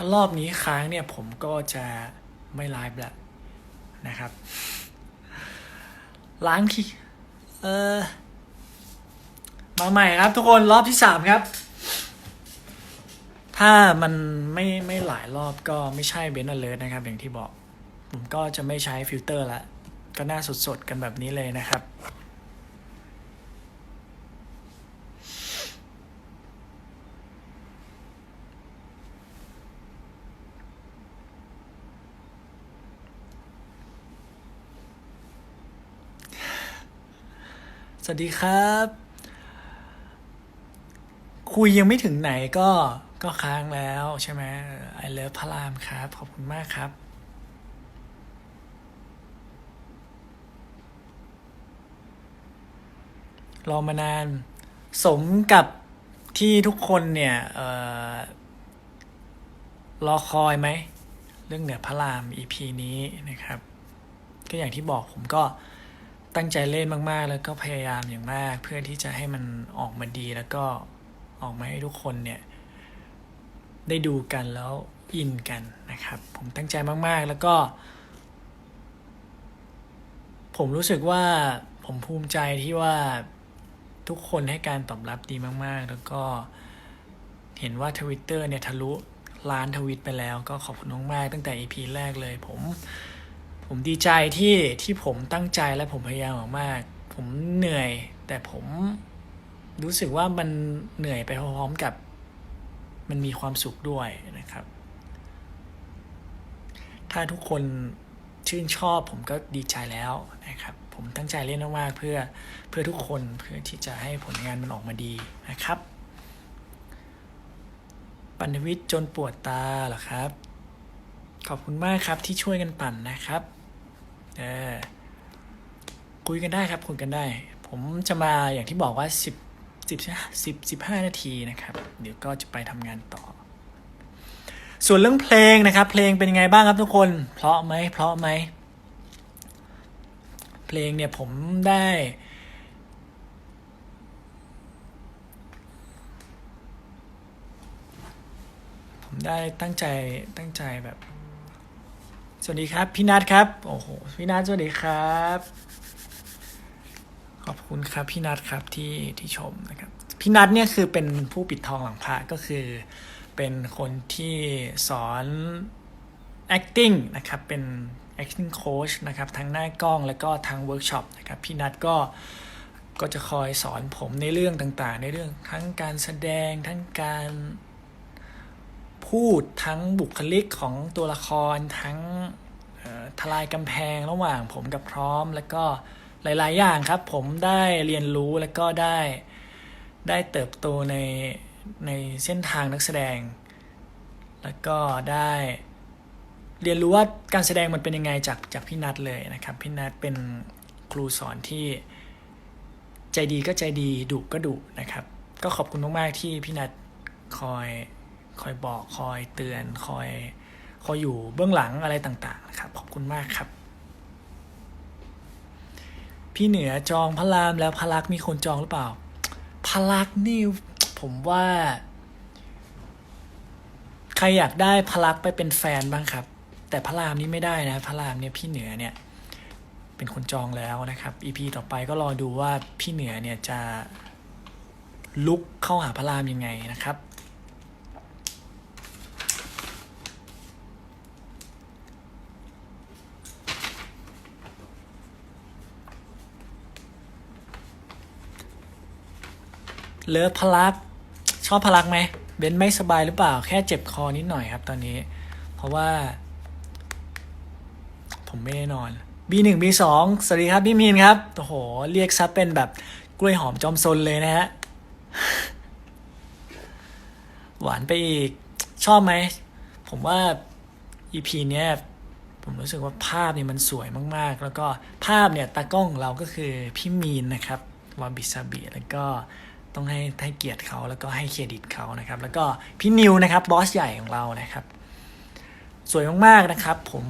ถ้ารอบนี้ค้างเนี่ยผมก็จะไม่ไลฟ์แล้วนะครับ ล้างทีเออมาใหม่ครับทุกคนรอบที่สามครับ ถ้ามันไม่ไม่หลายรอบก็ไม่ใช่เบนอเลอร์นะครับ อย่างที่บอก ผมก็จะไม่ใช้ฟิลเตอร์ละก็น่าสดๆกันแบบนี้เลยนะครับ สวัสดีครับ คุยยังไม่ถึงไหนก็ก็ค้างแล้วใช่ไหมไอเลิฟพระรามครับ ขอบคุณมากครับ รอมานาน สมกับที่ทุกคนเนี่ยออรอคอยไหม เรื่องเหนือพระราม EP นี้นะครับ ก็อย่างที่บอกผมก็ ตั้งใจเล่นมากๆ แล้วก็พยายามอย่างมาก เพื่อที่จะให้มันออกมาดีแล้วก็ออกมาให้ทุกคนเนี่ย ได้ดูกันแล้วอินกันนะครับ ผมตั้งใจมากๆ แล้วก็ ผมรู้สึกว่าผมภูมิใจที่ว่าทุกคนให้การตอบรับดีมากๆ แล้วก็เห็นว่าทวิตเตอร์เนี่ยทะลุล้านทวิตไปแล้วก็ขอบคุณมากๆตั้งแต่ EP แรกเลยผม ผมดีใจที่ที่ผมตั้งใจและผมพยายามมากๆผมเหนื่อย แต่ผมรู้สึกว่ามันเหนื่อยไปพร้อมกับ มันมีความสุขด้วยนะครับ ถ้าทุกคนชื่นชอบผมก็ดีใจแล้วนะครับ ผมตั้งใจเล่นมากๆเพื่อเพื่อทุกคนเพื่อที่จะให้ผลงานมันออกมาดีนะครับปันวิทย์จนปวดตาเหรอครับ ขอบคุณมากครับที่ช่วยกันปั่นนะครับ เออคุยกันได้ครับคุยกันได้ ผมจะมาอย่างที่บอกว่าสิบสิบสิบสิบห้านาทีนะครับ เดี๋ยวก็จะไปทำงานต่อ ส่วนเรื่องเพลงนะครับ เพลงเป็นยังไงบ้างครับทุกคน เพราะไหมเพราะไหมเพลงเนี่ยผมได้ ผมได้ตั้งใจตั้งใจแบบ สวัสดีครับ พี่นัทครับ โอ้โห พี่นัทสวัสดีครับ ขอบคุณครับ พี่นัทครับที่ที่ชมนะครับ พี่นัทเนี่ยคือเป็นผู้ปิดทองหลังพระก็คือเป็นคนที่สอน acting นะครับ เป็น acting coach นะครับทั้งหน้ากล้องแล้วก็ทางเวิร์กช็อปนะครับพี่นัทก็ก็จะคอยสอนผมในเรื่องต่างๆ ในเรื่องทั้งการแสดงทั้งการ พูดทั้งบุคลิกของตัวละครทั้งทลายกำแพงระหว่างผมกับพร้อม แล้วก็หลาย ๆ อย่างครับ ผมได้เรียนรู้แล้วก็ได้ได้เติบโตในในเส้นทางนักแสดง แล้วก็ได้เรียนรู้ว่าการแสดงมันเป็นยังไงจากจากพี่นัทเลยนะครับ พี่นัทเป็นครูสอนที่ใจดีก็ใจดีดุก็ดุนะครับ ก็ขอบคุณมาก ๆ ที่พี่นัทคอย คอยบอกคอยเตือนคอยคอยอยู่เบื้องหลังอะไรต่างๆนะครับขอบคุณมากครับ พี่เหนือจองพระรามแล้วพระลักษมณ์มีคนจองหรือเปล่าพระลักษมณ์นี่ผมว่า ใครอยากได้พระลักษมณ์ไปเป็นแฟนบ้างครับ แต่พระรามนี่ไม่ได้นะพระรามเนี่ยพี่เหนือเนี่ยเป็นคนจองแล้วนะครับ EP ต่อไปก็รอดูว่าพี่เหนือเนี่ยจะลุกเข้าหาพระรามยังไงนะครับ เลิฟพลัก ชอบพลักไหมเบนไม่สบายหรือเปล่า แค่เจ็บคอนิดหน่อยครับตอนนี้ เพราะว่า ผมไม่ได้นอน B1 B2 สวัสดีครับพี่มีนครับโอ้โห เรียกซับเป็นแบบกล้วยหอมจอมซนเลยนะฮะ หวานไปอีก ชอบไหม ผมว่า EP เนี้ยผมรู้สึกว่าภาพเนี่ยมันสวยมาก ๆ แล้วก็ภาพเนี่ยตากล้องของเราก็คือพี่มีนนะครับวาบิซาบิแล้วก็ ต้องให้ให้เกียรติเขาแล้วก็ให้เครดิตเขานะครับ แล้วก็พี่นิวนะครับบอสใหญ่ของเรานะครับ สวยมากๆนะครับ ผม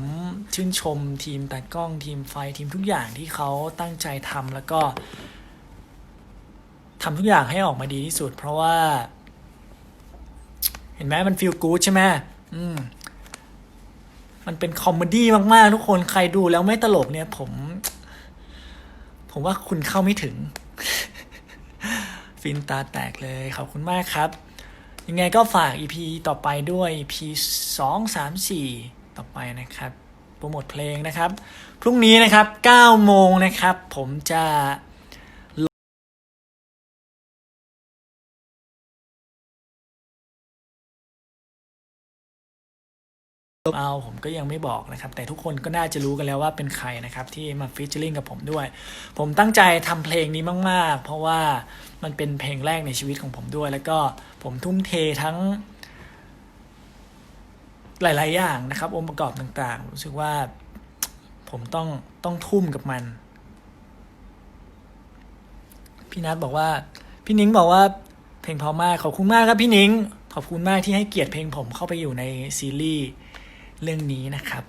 ชื่นชมทีมตากล้องทีมไฟทีมทุกอย่างที่เขาตั้งใจทำแล้วก็ทำทุกอย่างให้ออกมาดีที่สุด เพราะว่า เห็นไหมมันฟีลกู๊ดใช่ไหมอืมมันเป็นคอมเมดี้มากๆ ทุกคนใครดูแล้วไม่ตลกเนี่ย ผม ผมว่าคุณเข้าไม่ถึง ฟินตาแตกเลย ขอบคุณมากครับ ยังไงก็ฝาก EP ต่อไปด้วย EP สองสามสี่ต่อไปนะครับโปรโมทเพลงนะครับ พรุ่งนี้นะครับ9โมงนะครับ ผมจะ เอาผมก็ยังไม่บอกนะครับ แต่ทุกคนก็น่าจะรู้กันแล้วว่าเป็นใครนะครับ ที่มาฟีเจอริงกับผมด้วย ผมตั้งใจทำเพลงนี้มาก ๆ เพราะว่ามันเป็นเพลงแรกในชีวิตของผมด้วย แล้วก็ผมทุ่มเททั้ง หลาย ๆ อย่างนะครับ องค์ประกอบต่างๆรู้สึกว่าผมต้องต้องทุ่มกับมัน พี่นัทบอกว่า พี่นิ้งบอกว่าเพลงเพอมากขอบคุณมากครับพี่นิ้งขอบคุณมากที่ให้เกียรติเพลงผมเข้าไปอยู่ในซีรีส์ เรื่องนี้นะครับ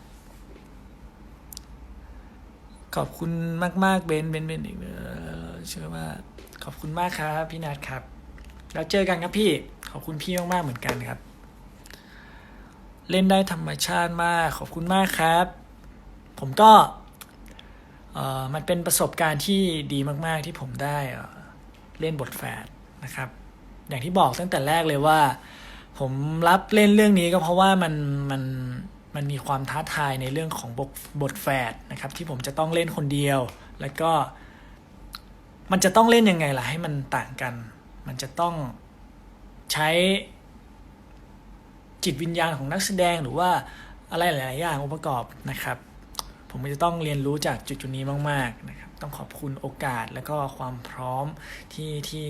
ขอบคุณมาก ๆ เบนเบนเบนอีกเออเชื่อว่า ขอบคุณมากครับ พี่นัทครับ แล้วเจอกันครับพี่ ขอบคุณพี่มาก ๆ เหมือนกันครับ เล่นได้ธรรมชาติมาก ขอบคุณมากครับ ผมก็เอ่อมันเป็นประสบการณ์ที่ดีมาก ๆ ที่ผมได้เอ่อเล่นบทแฝดนะครับ อย่างที่บอกตั้งแต่แรกเลยว่า ผมรับเล่นเรื่องนี้ก็เพราะว่ามันมัน มันมีความท้าทายในเรื่องของบทบทแฝดนะครับที่ผมจะต้องเล่นคนเดียว แล้วก็ มันจะต้องเล่นยังไงล่ะให้มันต่างกัน มันจะต้องใช้จิตวิญญาณของนักแสดงหรือว่าอะไรหลาย ๆ อย่างองค์ประกอบนะครับ ผมจะต้องเรียนรู้จากจุดจุดๆนี้มาก ๆ นะครับ ต้องขอบคุณโอกาสแล้วก็ความพร้อมที่ที่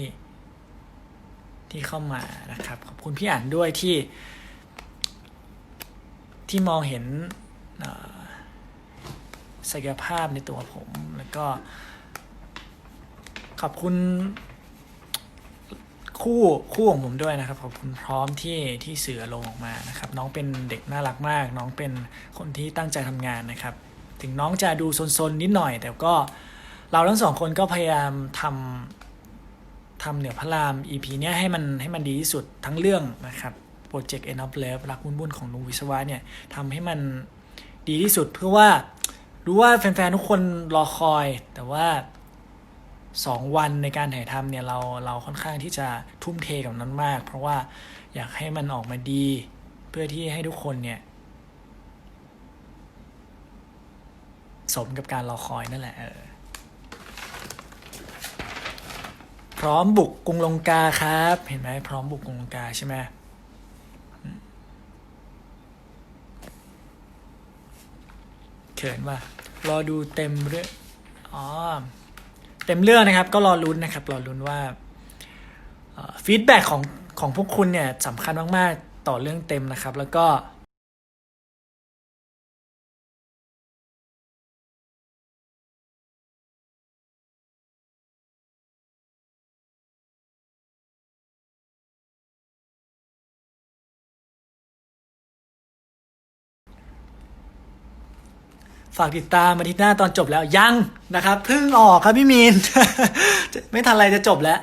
ที่เข้ามานะครับ ขอบคุณพี่อ่านด้วยที่ ที่มองเห็นเอ่อศักยภาพในตัวผม แล้วก็ขอบคุณคู่คู่ของผมด้วยนะครับขอบคุณพร้อมที่ที่เสือลงออกมานะครับ น้องเป็นเด็กน่ารักมาก น้องเป็นคนที่ตั้งใจทำงานนะครับ ถึงน้องจะดูซนๆนิดหน่อย แต่ก็เราทั้งสองคนก็พยายามทำทำเหนือพระราม EP เนี้ยให้มันให้มันดีที่สุดทั้งเรื่องนะครับ โปรเจกต์ End of Love รักบุญบุญของลุงวิศวะเนี่ยทำให้มันดีที่สุดเพื่อว่ารู้ว่าแฟนๆ ทุกคนรอคอย แต่ว่าสองวันในการถ่ายทำเนี่ยเราเราค่อนข้างที่จะทุ่มเทกับนั้นมาก เพราะว่าอยากให้มันออกมาดี เพื่อที่ให้ทุกคนเนี่ยสมกับการรอคอยนั่นแหละเออพร้อมบุกกรุงลงกาครับ เห็นไหมพร้อมบุกกรุงลงกาใช่ไหมอืม เขินว่ารอดูเต็มเรื่องอ๋อเต็มเรื่องนะครับ ก็รอลุ้นนะครับ รอลุ้นว่าฟีดแบ็ของของพวกคุณเนี่ยสำคัญมาก ๆ ต่อเรื่องเต็มนะครับ แล้วก็ ฝากติดตามอาทิตย์หน้าตอนจบแล้วยังนะครับเพิ่งออกครับพี่มีน ไม่ทันไรจะจบแล้ว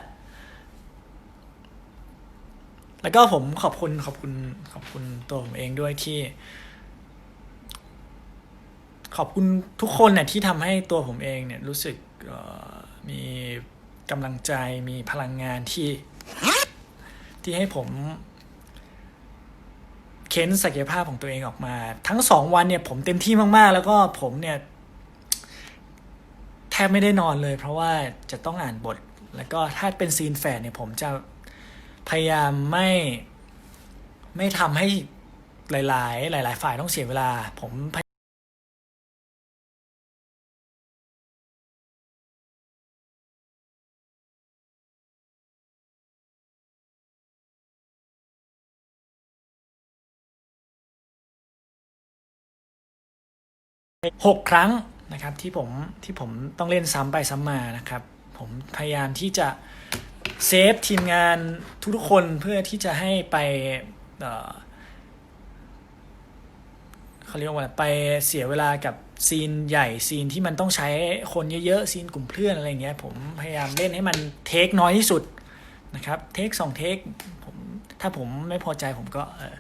แล้วก็ผมขอบคุณขอบคุณขอบคุณตัวผมเองด้วยที่ ขอบคุณทุกคนเนี่ยที่ทำให้ตัวผมเองเนี่ยรู้สึกมีกำลังใจมีพลังงานที่ ที่ให้ผม เค้นศักยภาพของตัวเองออกมา ทั้งสองวันเนี่ยผมเต็มที่มากๆ แล้วก็ผมเนี่ยแทบไม่ได้นอนเลย เพราะว่าจะต้องอ่านบท แล้วก็ถ้าเป็นซีนแฝดเนี่ยผมจะพยายามไม่ไม่ทำให้หลาย ๆ หลาย ๆ ฝ่ายต้องเสียเวลาผม พยหกครั้งนะครับที่ผมที่ผมต้องเล่นซ้ำไปซ้ำมานะครับ ผมพยายามที่จะเซฟทีมงานทุกๆคนเพื่อที่จะให้ไปเเขาเรียกว่าไปเสียเวลากับซีนใหญ่ซีนที่มันต้องใช้คนเยอะๆ ซีนกลุ่มเพื่อนอะไรเงี้ยผมพยายามเล่นให้มันเทคน้อยที่สุดนะครับเทคสองเทคผมถ้าผมไม่พอใจผมก็ออ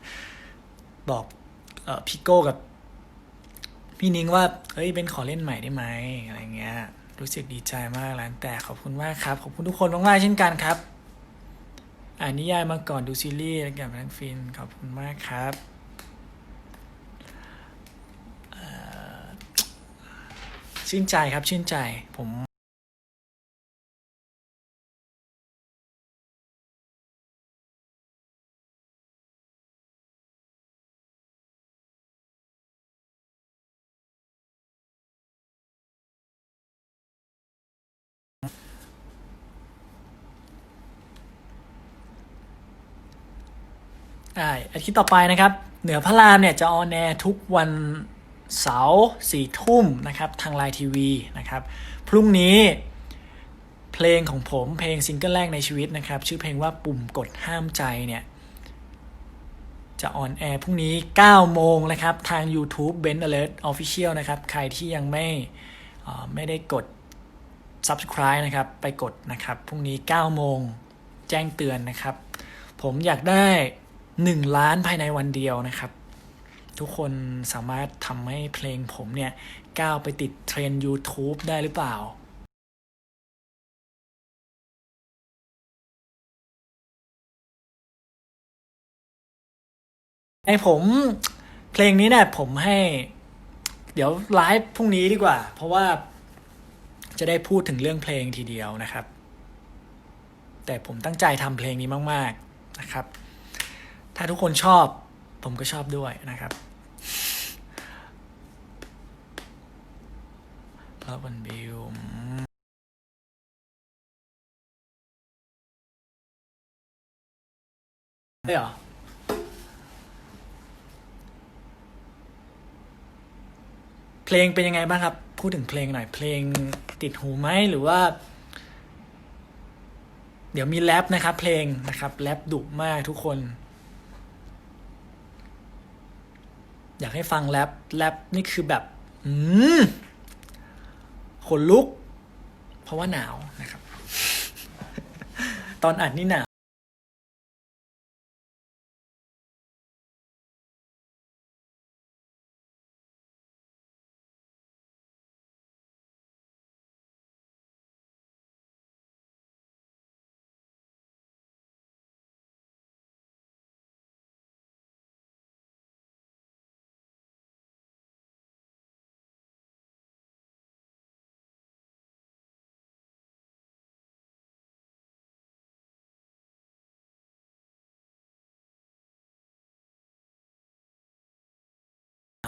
บอกออพี่โก้กับ พี่นิ้งว่าเฮ้ยเบนขอเล่นใหม่ได้ไหมอะไรเงี้ยรู้สึกดีใจมากแล้วแต่ขอบคุณมากครับ ขอบคุณทุกคนมากๆเช่นกันครับ อ่านนิยายมาก่อนดูซีรีส์แล้วกันทั้งฟินขอบคุณมากครับชื่นใจครับชื่นใจผม อ่าอาทิตย์ต่อไปนะครับ เหนือพระรามเนี่ยจะออนแอร์ทุกวันเสาร์สี่ทุ่มนะครับ ทางไลน์ทีวีนะครับ พรุ่งนี้เพลงของผมเพลงซิงเกิลแรกในชีวิตนะครับ ชื่อเพลงว่าปุ่มกดห้ามใจเนี่ย จะออนแอร์พรุ่งนี้ 9 โมงนะครับ ทาง YouTube Ben Alert Official นะครับ ใครที่ยังไม่ไม่ได้กด Subscribe นะครับ ไปกดนะครับ พรุ่งนี้ 9 โมงแจ้งเตือนนะครับ ผมอยากได้ 1 ล้านภายในวันเดียวนะครับ ทุกคนสามารถทำให้เพลงผมเนี่ย ก้าวไปติดเทรนด์ YouTube ได้หรือเปล่าไอผมเพลงนี้เนี่ยผมให้ เดี๋ยวไลฟ์พรุ่งนี้ดีกว่า เพราะว่าจะได้พูดถึงเรื่องเพลงทีเดียวนะครับ แต่ผมตั้งใจทำเพลงนี้มาก ๆนะครับ ถ้าทุกคนชอบ ผมก็ชอบด้วยนะครับรอบวันบิวอืมได้เหรอเพลงเป็นยังไงบ้างครับ พูดถึงเพลงหน่อย เพลงติดหูไหมหรือว่า เดี๋ยวมีแรปนะครับ เพลงนะครับแรปดุมากทุกคน อยากให้ฟังแรปแรปนี่คือแบบ อืมขนลุก เพราะว่าหนาวนะครับ ตอนอัดนี่หนาว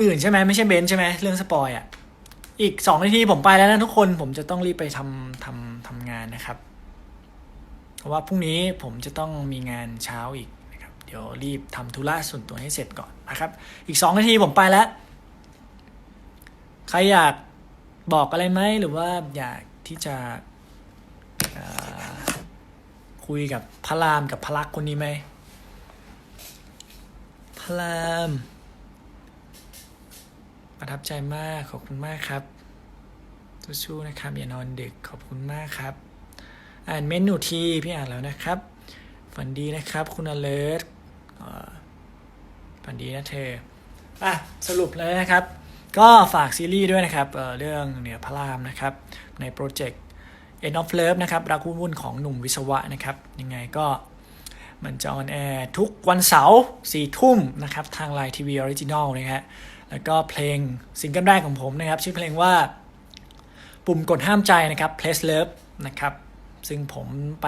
อื่นใช่ไหมไม่ใช่เบนใช่ไหมเรื่องสปอยอะ อีกสองนาทีผมไปแล้วนะทุกคนผมจะต้องรีบไปทำทำทำงานนะครับ เพราะว่าพรุ่งนี้ผมจะต้องมีงานเช้าอีกนะครับ เดี๋ยวรีบทำธุระส่วนตัวให้เสร็จก่อนนะครับ อีกสองนาทีผมไปแล้ว ใครอยากบอกอะไรไหมหรือว่าอยากที่จะคุยกับพระรามกับพระลักษณ์คนนี้ไหมพระราม ประทับใจมากขอบคุณมากครับสู้ๆนะครับ อย่านอนดึกขอบคุณมากครับ อ่านเมนูทีพี่อ่านแล้วนะครับ ฝันดีนะครับ คุณอเลิร์ฝันดีนะเธออะสรุปเลยนะครับ ก็ฝากซีรีส์ด้วยนะครับเเรื่องเหนือพระรามนะครับ ในโปรเจกต์ End of Love นะครับ รักวุ่นๆของหนุ่มวิศวะนะครับ ยังไงก็มันจะออนแอร์ทุกวันเสาร์สี่ทุ่มนะครับ ทางไลน์ทีวีออริจินอลนะฮะ แล้วก็เพลงซิงเกิลแรกของผมนะครับ ชื่อเพลงว่าปุ่มกดห้ามใจนะครับ Place Love นะครับ ซึ่งผมไป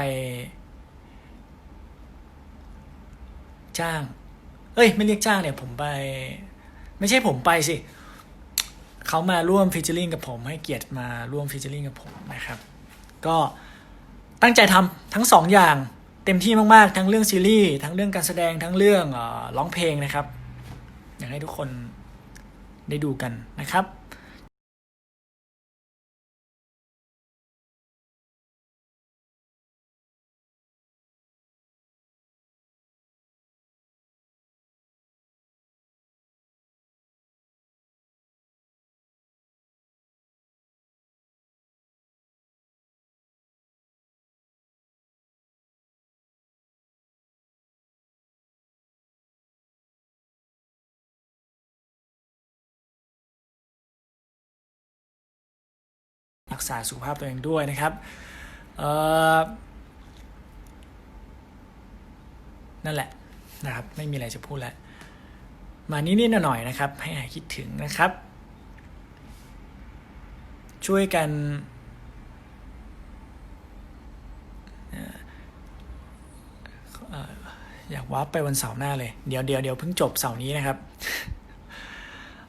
จ้าง เอ้ย ไม่เรียกจ้างเนี่ยผมไป ไม่ใช่ผมไปสิ เขามาร่วมฟีเจอริงกับผมให้เกียรติมาร่วมฟีเจอริงกับผมนะครับ ก็ตั้งใจทำทั้งสองอย่างเต็มที่มาก ๆ ทั้งเรื่องซีรีส์ ทั้งเรื่องการแสดงทั้งเรื่องเออร้องเพลงนะครับ อยากให้ทุกคน ได้ดูกันนะครับ กษาสุขภาพตัวเองด้วยนะครับนั่นแหละนะครับ ไม่มีอะไรจะพูดแล้ว มานิดๆหน่อยๆนะครับ ให้หายคิดถึงนะครับ ช่วยกันเอ่อเอ่ออยากวาร์ปไปวันเสาร์หน้าเลย เดี๋ยวเดี๋ยวเดี๋ยวเพิ่งจบเสาร์นี้นะครับ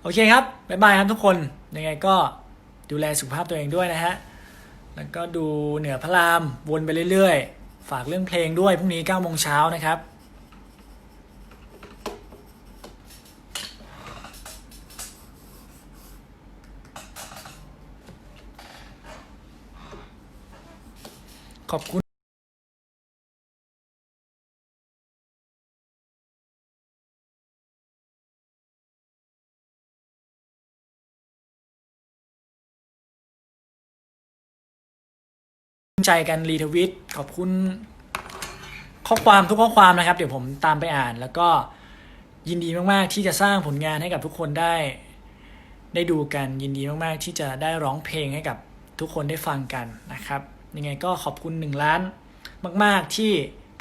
โอเคครับ บ๊ายบายครับทุกคน ยังไงก็ ดูแลสุขภาพตัวเองด้วยนะฮะ แล้วก็ดูเหนือพระรามวนไปเรื่อยๆ ฝากเรื่องเพลงด้วยพรุ่งนี้9โมงเช้านะครับ ขอบคุณ ใจกันรีทวิตขอบคุณข้อความทุกข้อความนะครับ เดี๋ยวผมตามไปอ่าน แล้วก็ยินดีมากๆ ที่จะสร้างผลงานให้กับทุกคนได้ ได้ดูกันยินดีมากๆ ที่จะได้ร้องเพลงให้กับทุกคนได้ฟังกันนะครับยังไงก็ขอบคุณหนึ่งล้านมาก ๆ ที่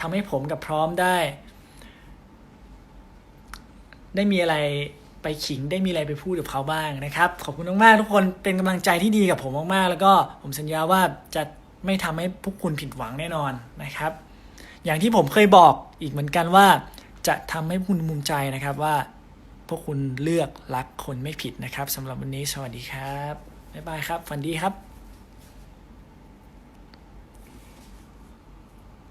ทำให้ผมกับพร้อมได้ ได้มีอะไรไปขิงได้มีอะไรไปพูดกับเขาบ้างนะครับ ขอบคุณมากๆทุกคนเป็นกำลังใจที่ดีกับผมมากๆ แล้วก็ผมสัญญาว่าจะ ไม่ทำให้พวกคุณผิดหวังแน่นอนนะครับ อย่างที่ผมเคยบอกอีกเหมือนกันว่า จะทำให้คุณภูมิใจนะครับว่า พวกคุณเลือกรักคนไม่ผิดนะครับสำหรับวันนี้สวัสดีครับบ๊ายบายครับ ฝันดีครับ